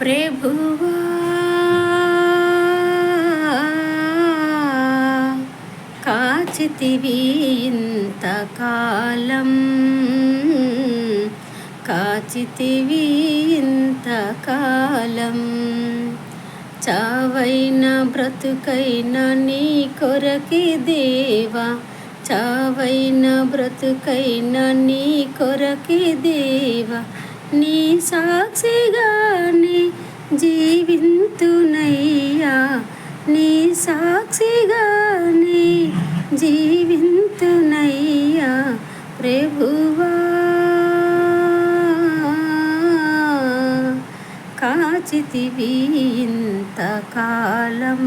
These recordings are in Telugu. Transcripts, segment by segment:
ప్రభువా కాచితివి ఇంతకాలం కాచితివి ఇంతకాలం చావైన బ్రతుకైన నీ కొరకి దేవా. చావైన బ్రతుకైన నీ కొరకి దేవా. నీ సాక్షి జీవింతునయ్యా నీ సాక్షిగానే జీవింతునయ్యా ప్రభువా. కాచితివి ఇంతకాలం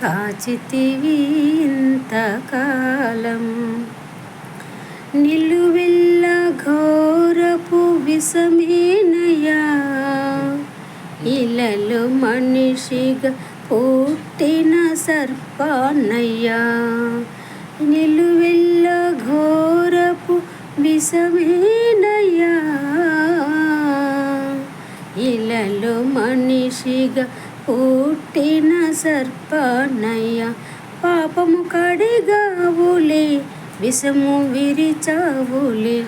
కాచితివి ఇంతకాలం నిలువెల్ల ఘోరపు విషమే ఇలలు మనిషిగా పుట్టిన సర్పానయ్యా నిలువెల్ల ఘోరపు విషమేనయ్యా. ఇలలు మనిషిగా పుట్టిన సర్పానయ్యా పాపము కడిగావులే విషము విరిచావులే.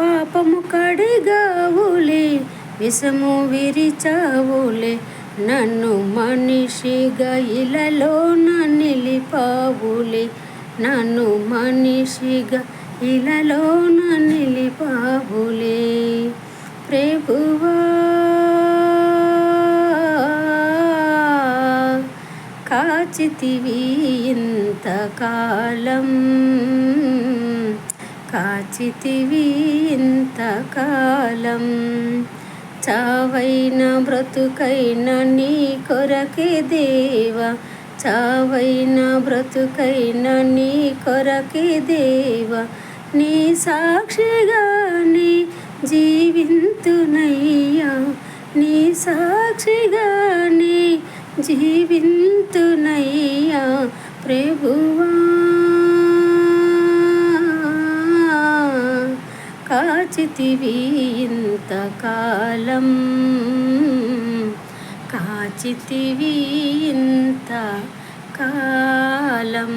పాపము కడిగావులే విషము విరిచావులే. నన్ను మనిషిగా ఇలలోన నిలిపావులే. నన్ను మనిషిగా ఇలలోన నిలిపావులే. ప్రభువా కాచితివి ఇంతకాలం కాచితివి ఇంతకాలం చావైన బ్రతుకైన నీ కొరకే దేవా. చావైన బ్రతుకైన నీ కొరకే దేవా. నీ సాక్షిగానే జీవింతునయ్యా. నీ సాక్షిగానే జీవింతునయ్యా. ప్రభువా కాచితివి ఇంతకాలం కాచితివి ఇంత కాలం